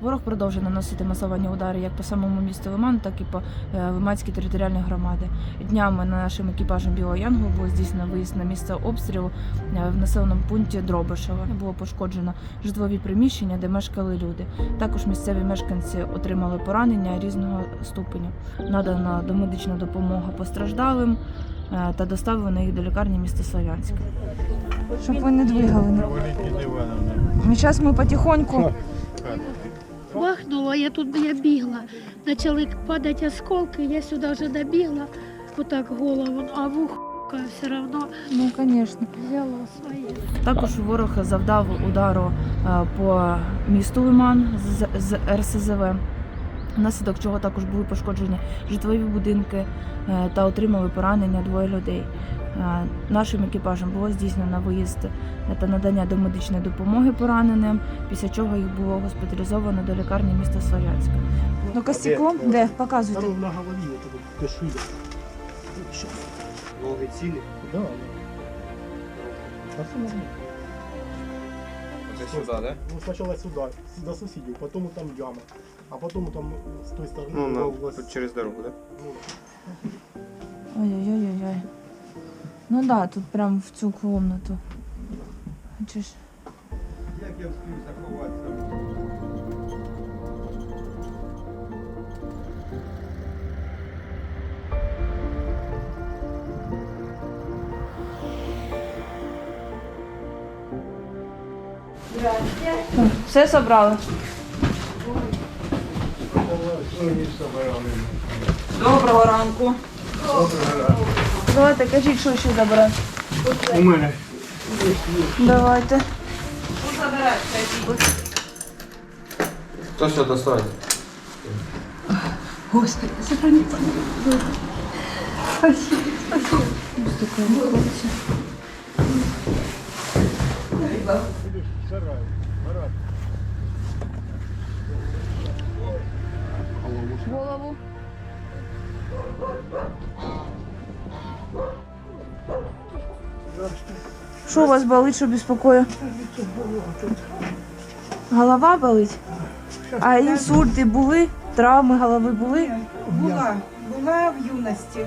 Ворог продовжує наносити масовані удари як по самому місту Лиман, так і по е, Лиманській територіальній громади. Днями нашим екіпажем Білого Янгу було здійснено виїзд на місце обстрілу е, в населеному пункті Дробишево. Було пошкоджено житлові приміщення, де мешкали люди. Також місцеві мешканці отримали поранення різного ступеню. Надана домедична допомога постраждалим е, та доставлено їх до лікарні міста Слов'янська. Щоб ви не двигали. Зараз ми потихоньку. Бахнуло, я тут я бігла. Почали падати осколки, я сюди вже добігла, отак голову, а вухо все одно Ну, звісно. взяло своє. Також ворог завдав удару е, по місту Лиман з, з РСЗВ, внаслідок чого також були пошкоджені житлові будинки е, та отримали поранення двоє людей. Е, Нашим екіпажем було здійснено виїзд та надання домедичної допомоги пораненим, після чого їх було госпіталізовано до лікарні міста Слов'янська. Ну, костяклом? Де? Показуйте. Там на вот кашуля. Ноги цілі. Да. Сюди, да? Ну, сначала сюда, до соседей, потом там яма, а потом там с той стороны. Ну, на, через дорогу, да? ну, Ой-ой-ой-ой. Ну да, тут прям в цю комнату. Ж? Як я встиг заховатися? Все собрали? Доброго ранку. Давайте кажіть, що ще забирати. У мене. Давайте. Хто що достане? Господи, сохрани Спасибо, спасибо. барак. Голову. Що у вас болить, що безпокоє? Голова болить? А інсульти були? Травми голови були? Була, була в юності.